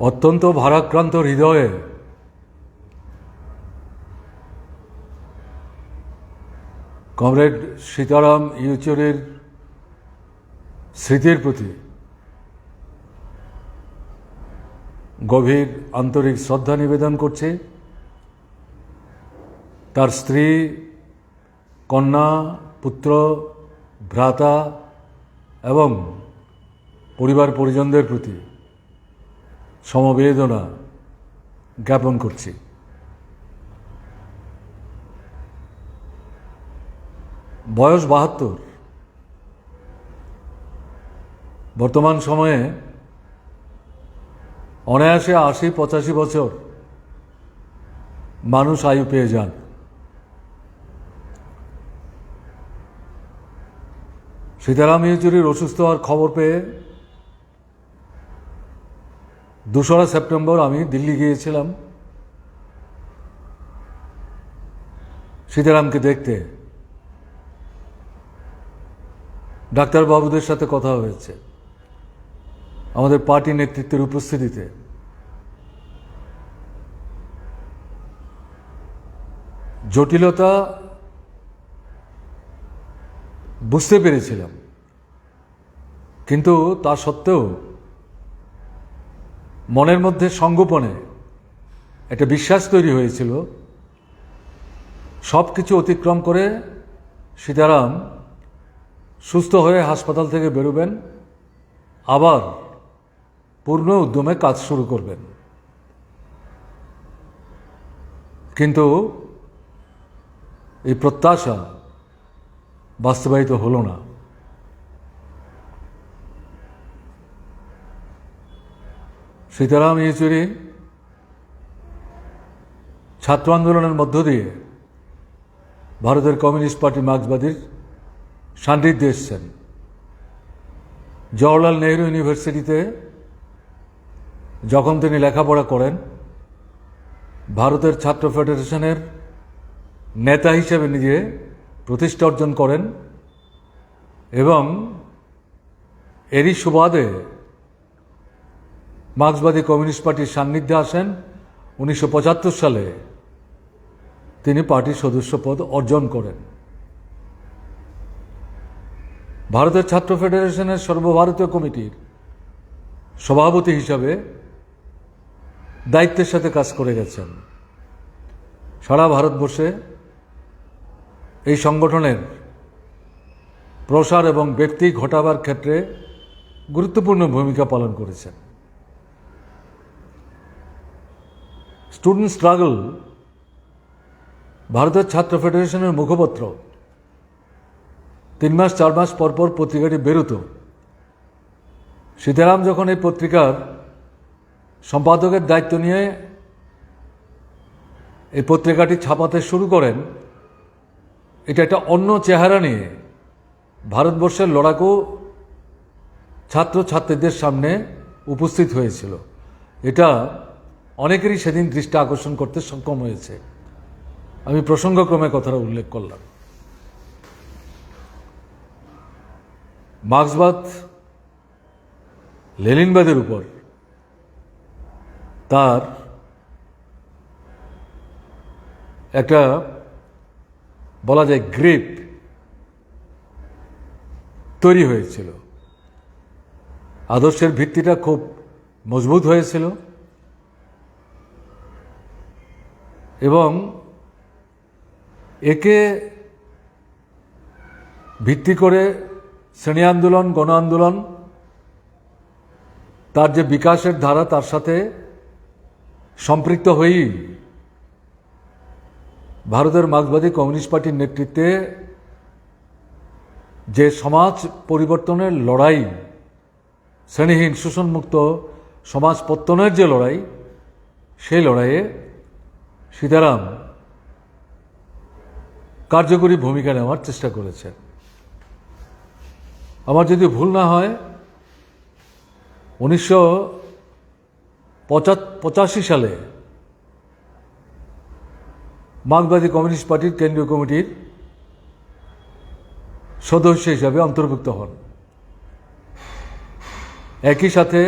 অত্যন্ত ভারাক্রান্ত হৃদয়ে। কমরেড সীতারাম ইয়েচুরির স্মৃতির প্রতি গভীর আন্তরিক শ্রদ্ধা নিবেদন করছে। তার স্ত্রী, কন্যা, পুত্র, ভ্রাতা এবং পরিবার পরিজনদের প্রতি সমবেদনা জ্ঞাপন করছি। বয়স বাহাত্তর। বর্তমান সময়ে অনায়াসে আশি, পঁচাশি বছর মানুষ আয়ু পেয়ে যান। সীতারাম ইয়েচুরির অসুস্থ হওয়ার খবর পেয়ে দোসরা সেপ্টেম্বর আমি দিল্লি গিয়েছিলাম। সীতারামকে দেখতে। ডাক্তারবাবুদের সাথে কথা হয়েছে। আমাদের পার্টি নেতৃত্বের উপস্থিতিতে। জটিলতা বুঝতে পেরেছিলাম। কিন্তু তা সত্ত্বেও মনের মধ্যে সঙ্গোপনে একটা বিশ্বাস তৈরি হয়েছিল। সব কিছু অতিক্রম করে সীতারাম সুস্থ হয়ে হাসপাতাল থেকে বেরোবেন, আবার পূর্ণ উদ্যমে কাজ শুরু করবেন। কিন্তু এই প্রত্যাশা বাস্তবায়িত হলো না। সীতারাম ইয়েচুরি ছাত্র আন্দোলনের মধ্য দিয়ে ভারতের কমিউনিস্ট পার্টি মার্ক্সবাদীর সান্নিধ্যে এসছেন। জওয়াহরলাল নেহরু ইউনিভার্সিটিতে যখন তিনি লেখাপড়া করেন, ভারতের ছাত্র ফেডারেশনের নেতা হিসেবে নিজে প্রতিষ্ঠা অর্জন করেন এবং এরই সুবাদে মার্ক্সবাদী কমিউনিস্ট পার্টির সান্নিধ্যে আসেন। উনিশশো পঁচাত্তর সালে তিনি পার্টির সদস্য পদ অর্জন করেন। ভারতের ছাত্র ফেডারেশনের সর্বভারতীয় কমিটির সভাপতি হিসাবে দায়িত্বের সাথে কাজ করে গেছেন। সারা ভারতবর্ষে এই সংগঠনের প্রসার এবং ব্যক্তি ঘটাবার ক্ষেত্রে গুরুত্বপূর্ণ ভূমিকা পালন করেছেন। স্টুডেন্ট স্ট্রাগল ভারতের ছাত্র ফেডারেশনের মুখপত্র। তিন মাস, চার মাস পর পর পত্রিকাটি বেরোত। সীতারাম যখন এই পত্রিকার সম্পাদকের দায়িত্ব নিয়ে এই পত্রিকাটি ছাপাতে শুরু করেন, এটা একটা অন্য চেহারা নিয়ে ভারতবর্ষের লড়াকু ছাত্র ছাত্রীদের সামনে উপস্থিত হয়েছিল। এটা অনেকেরই সেদিন দৃষ্টি আকর্ষণ করতে সক্ষম হয়েছে। আমি প্রসঙ্গক্রমে কথাটা উল্লেখ করলাম। মার্ক্সবাদ লেনিনবাদের উপর তার একটা বলা যায় গ্রিপ তৈরি হয়েছিল। আদর্শের ভিত্তিটা খুব মজবুত হয়েছিল। এবং একে ভিত্তি করে শ্রেণি আন্দোলন, গণ আন্দোলন, তার যে বিকাশের ধারা, তার সাথে সম্পৃক্ত হয়েই ভারতের মার্ক্সবাদী কমিউনিস্ট পার্টির নেতৃত্বে যে সমাজ পরিবর্তনের লড়াই, শ্রেণীহীন শোষণমুক্ত সমাজ পত্তনের যে লড়াই, সেই লড়াইয়ে সীতারাম কার্যকরী ভূমিকা নেওয়ার চেষ্টা করেছেন। আমার যদি ভুল না হয়, উনিশশো পঁচাশি সালে মার্ক্সবাদী কমিউনিস্ট পার্টির কেন্দ্রীয় কমিটির সদস্য হিসাবে অন্তর্ভুক্ত হন। একই সাথে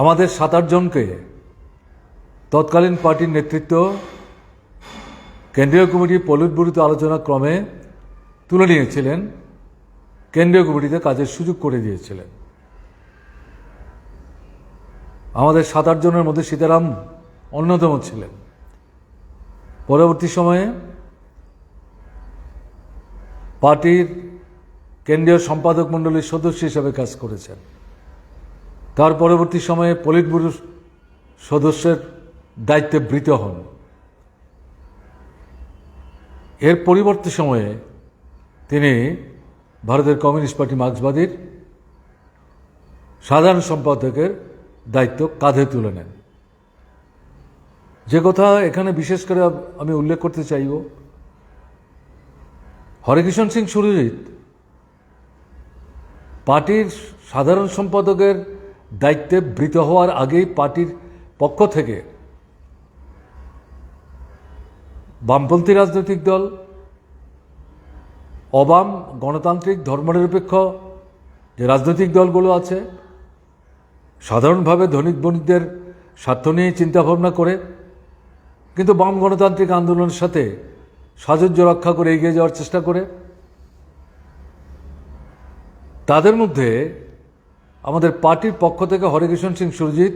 আমাদের সাত আটজনকে তৎকালীন পার্টির নেতৃত্ব, কেন্দ্রীয় কমিটি পলিট ব্যুরোতে আলোচনা ক্রমে তুলে নিয়েছিলেন, কেন্দ্রীয় কমিটিতে কাজের সুযোগ করে দিয়েছিলেন। আমাদের সাত আটজনের মধ্যে সীতারাম অন্যতম ছিলেন। পরবর্তী সময়ে পার্টির কেন্দ্রীয় সম্পাদক মণ্ডলীর সদস্য হিসেবে কাজ করেছেন। তার পরবর্তী সময়ে পলিট সদস্যের দায়িত্বে বৃত হন। এর পরিবর্তী সময়ে তিনি ভারতের কমিউনিস্ট পার্টি মার্ক্সবাদীর সাধারণ সম্পাদকের দায়িত্ব কাঁধে তুলে নেন। যে কথা এখানে বিশেষ করে আমি উল্লেখ করতে চাইব হরেকৃষ্ণ সিং সুরজিৎ পার্টির সাধারণ সম্পাদকের দায়িত্বে বৃত হওয়ার আগেই পার্টির পক্ষ থেকে বামপন্থী রাজনৈতিক দল, অবাম গণতান্ত্রিক ধর্মনিরপেক্ষ যে রাজনৈতিক দলগুলো আছে, সাধারণভাবে ধনিক বণিকদের স্বার্থ নিয়ে চিন্তাভাবনা করে, কিন্তু বাম গণতান্ত্রিক আন্দোলনের সাথে সাজুজ্য রক্ষা করে এগিয়ে যাওয়ার চেষ্টা করে। তাদের মধ্যে আমাদের পার্টির পক্ষ থেকে হরেকৃষ্ণ সিং সুরজিৎ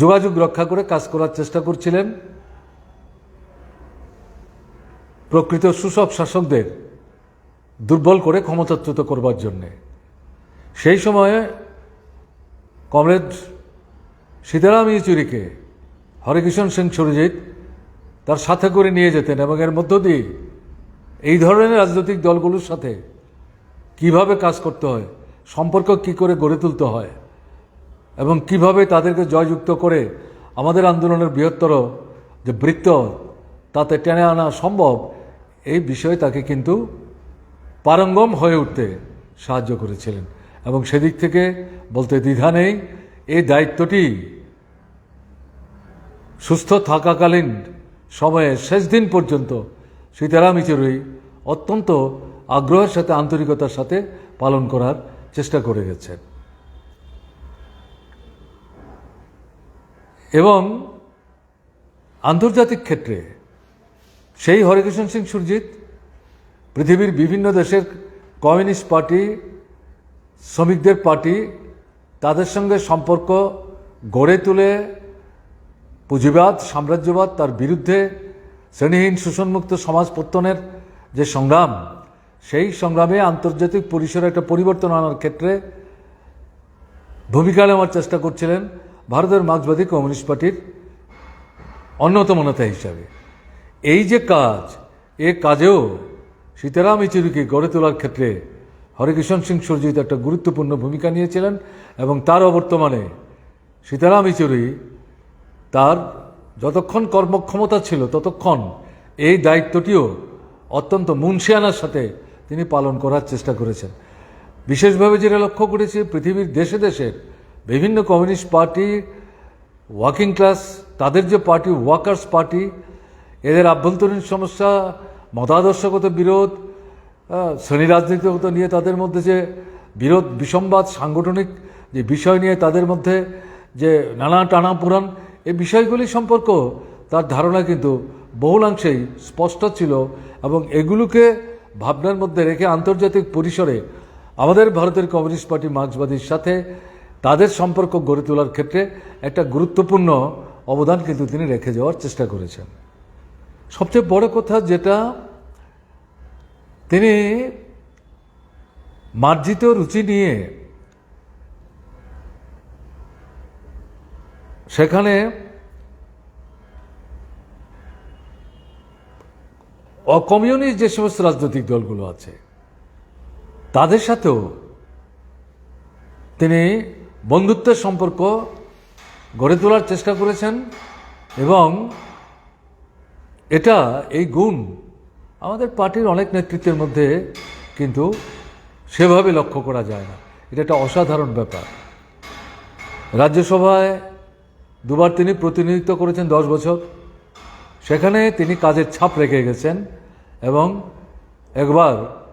যোগাযোগ রক্ষা করে কাজ করার চেষ্টা করছিলেন। প্রকৃত সুসব শাসকদের দুর্বল করে ক্ষমতাচ্যুত করবার জন্যে। সেই সময়ে কমরেড সীতারাম ইয়েচুরিকে হরেকৃষ্ণ সিং সুরজিৎ তার সাথে করে নিয়ে যেতেন এবং এর মধ্য দিয়ে এই ধরনের রাজনৈতিক দলগুলোর সাথে কীভাবে কাজ করতে হয়, সম্পর্ক কি করে গড়ে তুলতে হয় এবং কীভাবে তাদেরকে জয়যুক্ত করে আমাদের আন্দোলনের বৃহত্তর যে বৃত্ত তাতে টেনে আনা সম্ভব এই বিষয়ে তাকে কিন্তু পারঙ্গম হয়ে উঠতে সাহায্য করেছিলেন। এবং সেদিক থেকে বলতে দ্বিধা নেই, এই দায়িত্বটি সুস্থ থাকাকালীন সময়ে শেষ দিন পর্যন্ত সীতারাম ইচুরি অত্যন্ত আগ্রহের সাথে, আন্তরিকতার সাথে পালন করার চেষ্টা করে গেছেন। এবং আন্তর্জাতিক ক্ষেত্রে সেই হরেকৃষ্ণ সিং সুরজিৎ পৃথিবীর বিভিন্ন দেশের কমিউনিস্ট পার্টি, শ্রমিকদের পার্টি, তাদের সঙ্গে সম্পর্ক গড়ে তুলে পুঁজিবাদ, সাম্রাজ্যবাদ, তার বিরুদ্ধে শ্রেণীহীন শোষণমুক্ত সমাজ পত্তনের যে সংগ্রাম, সেই সংগ্রামে আন্তর্জাতিক পরিসরে একটা পরিবর্তন আনার ক্ষেত্রে ভূমিকা নেওয়ার চেষ্টা করছিলেন ভারতের মার্ক্সবাদী কমিউনিস্ট পার্টির অন্যতম নেতা হিসাবে। এই যে কাজ, এ কাজেও সীতারাম ইচুরিকে গড়ে তোলার ক্ষেত্রে হরেকৃষ্ণ সিং সুরজিৎ একটা গুরুত্বপূর্ণ ভূমিকা নিয়েছিলেন এবং তার অবর্তমানে সীতারাম ইচুরি তার যতক্ষণ কর্মক্ষমতা ছিল ততক্ষণ এই দায়িত্বটিও অত্যন্ত মুন্সিয়ানার সাথে তিনি পালন করার চেষ্টা করেছেন। বিশেষভাবে যেটা লক্ষ্য করেছি, পৃথিবীর দেশে দেশের বিভিন্ন কমিউনিস্ট পার্টি ওয়ার্কিং ক্লাস, তাদের যে পার্টি ওয়ার্কার্স পার্টি এদের আভ্যন্তরীণ সমস্যা, মতাদর্শগত বিরোধ শ্রেণি রাজনীতিগত নিয়ে তাদের মধ্যে যে বিরোধ বিসম্বাদ, সাংগঠনিক যে বিষয় নিয়ে তাদের মধ্যে যে নানা টানা পুরাণ এই বিষয়গুলি সম্পর্ক, তার ধারণা কিন্তু বহুলাংশেই স্পষ্ট ছিল এবং এগুলোকে ভাবনার মধ্যে রেখে আন্তর্জাতিক পরিসরে আমাদের ভারতের কমিউনিস্ট পার্টি মার্ক্সবাদীর সাথে তাদের সম্পর্ক গড়ে তোলার ক্ষেত্রে একটা গুরুত্বপূর্ণ অবদান কিন্তু তিনি রেখে যাওয়ার চেষ্টা করেছেন। সবচেয়ে বড় কথা যেটা, তিনি মার্জিত রুচি নিয়ে সেখানে অকমিউনিস্ট যে সমস্ত রাজনৈতিক দলগুলো আছে, তাদের সাথেও তিনি বন্ধুত্বের সম্পর্ক গড়ে তোলার চেষ্টা করেছেন এবং এটা এই গুণ আমাদের পার্টির অনেক নেতৃত্বের মধ্যে কিন্তু সেভাবে লক্ষ্য করা যায় না। এটা একটা অসাধারণ ব্যাপার। রাজ্যসভায় দুবার তিনি প্রতিনিধিত্ব করেছেন দশ বছর। সেখানে তিনি কাজের ছাপ রেখে গেছেন এবং একবার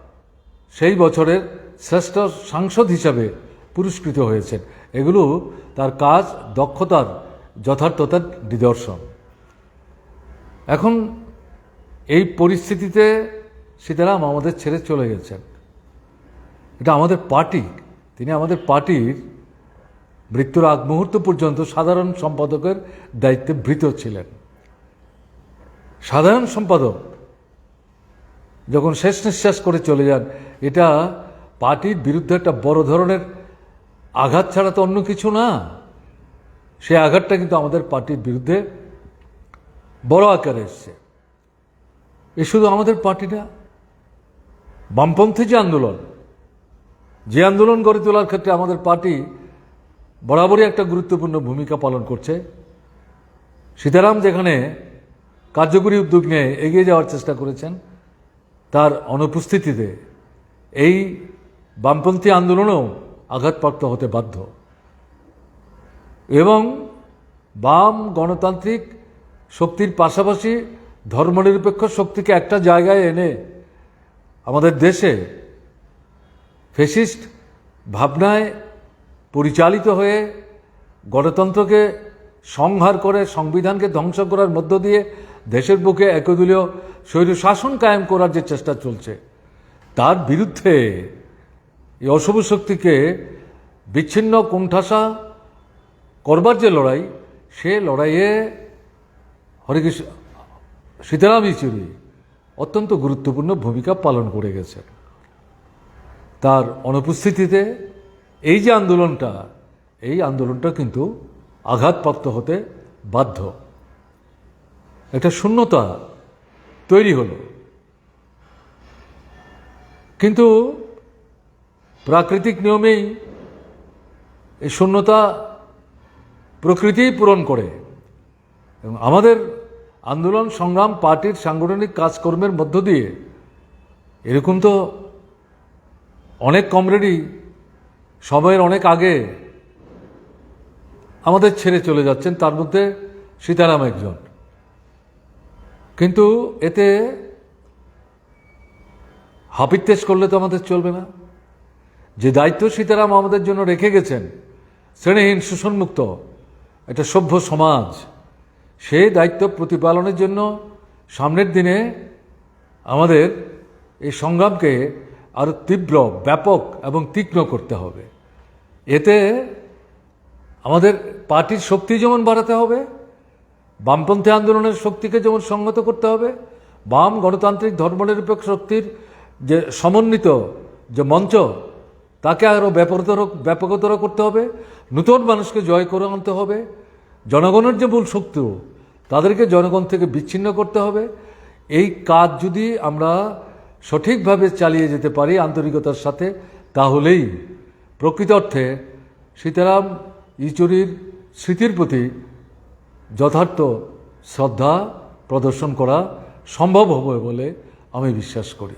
সেই বছরের শ্রেষ্ঠ সাংসদ হিসাবে পুরস্কৃত হয়েছেন। এগুলো তার কাজ, দক্ষতার যথার্থতার নিদর্শন। এখন এই পরিস্থিতিতে সীতারাম আমাদের ছেড়ে চলে গেছেন। এটা আমাদের পার্টি। তিনি আমাদের পার্টির মৃত্যুর আগ মুহূর্ত পর্যন্ত সাধারণ সম্পাদকের দায়িত্বে ভৃত ছিলেন। সাধারণ সম্পাদক যখন শেষ নিঃশ্বাস করে চলে যান, এটা পার্টির বিরুদ্ধে একটা বড় ধরনের আঘাত ছাড়া তো অন্য কিছু না। সেই আঘাতটা কিন্তু আমাদের পার্টির বিরুদ্ধে বড় আকারে এসছে। এ শুধু আমাদের পার্টি না বামপন্থী যে আন্দোলন যে আন্দোলন গড়ে তোলার ক্ষেত্রে আমাদের পার্টি বরাবরই একটা গুরুত্বপূর্ণ ভূমিকা পালন করছে। সীতারাম যেখানে কার্যকরী উদ্যোগ নিয়ে এগিয়ে যাওয়ার চেষ্টা করেছেন, তার অনুপস্থিতিতে এই বামপন্থী আন্দোলনও আঘাতপ্রাপ্ত হতে বাধ্য। এবং বাম গণতান্ত্রিক শক্তির পাশাপাশি ধর্মনিরপেক্ষ শক্তিকে একটা জায়গায় এনে আমাদের দেশে ফেসিস্ট ভাবনায় পরিচালিত হয়ে গণতন্ত্রকে সংহার করে, সংবিধানকে ধ্বংস করার মধ্য দিয়ে দেশের বুকে একদলীয় স্বৈর শাসন কায়েম করার যে চেষ্টা চলছে, তার বিরুদ্ধে এই অশুভ শক্তিকে বিচ্ছিন্ন কোণঠাসা করবার যে লড়াই, সে লড়াইয়ে হরেকৃষ্ণ সীতারাম ইচুরি অত্যন্ত গুরুত্বপূর্ণ ভূমিকা পালন করে গেছে। তার অনুপস্থিতিতে এই যে আন্দোলনটা, এই আন্দোলনটা কিন্তু আঘাতপ্রাপ্ত হতে বাধ্য। একটা শূন্যতা তৈরি হলো। কিন্তু প্রাকৃতিক নিয়মেই এই শূন্যতা প্রকৃতিই পূরণ করে। এবং আমাদের আন্দোলন, সংগ্রাম, পার্টির সাংগঠনিক কাজকর্মের মধ্য দিয়ে। এরকম তো অনেক কমরেডই সময়ের অনেক আগে আমাদের ছেড়ে চলে যাচ্ছেন, তার মধ্যে সীতারাম একজন। কিন্তু এতে হাপিত্তেশ করলে তো আমাদের চলবে না। যে দায়িত্ব সীতারাম আমাদের জন্য রেখে গেছেন, শ্রেণীহীন, শোষণমুক্ত, একটা সভ্য সমাজ। সেই দায়িত্ব প্রতিপালনের জন্য সামনের দিনে আমাদের এই সংগ্রামকে আরও তীব্র, ব্যাপক এবং তীক্ষ্ণ করতে হবে। এতে আমাদের পার্টির শক্তি যেমন বাড়াতে হবে, বামপন্থী আন্দোলনের শক্তিকে যেমন সংহত করতে হবে, বাম গণতান্ত্রিক ধর্মনিরপেক্ষ শক্তির যে সমন্বিত যে মঞ্চ, তাকে আরও ব্যাপকতর ব্যাপকতর করতে হবে। নূতন মানুষকে জয় করে আনতে হবে। জনগণের যে মূল শক্তি তাদেরকে জনগণ থেকে বিচ্ছিন্ন করতে হবে। এই কাজ যদি আমরা সঠিকভাবে চালিয়ে যেতে পারি আন্তরিকতার সাথে, তাহলেই প্রকৃত অর্থে সীতারাম ইচুরির স্মৃতির প্রতি যথার্থ শ্রদ্ধা প্রদর্শন করা সম্ভব হবে বলে আমি বিশ্বাস করি।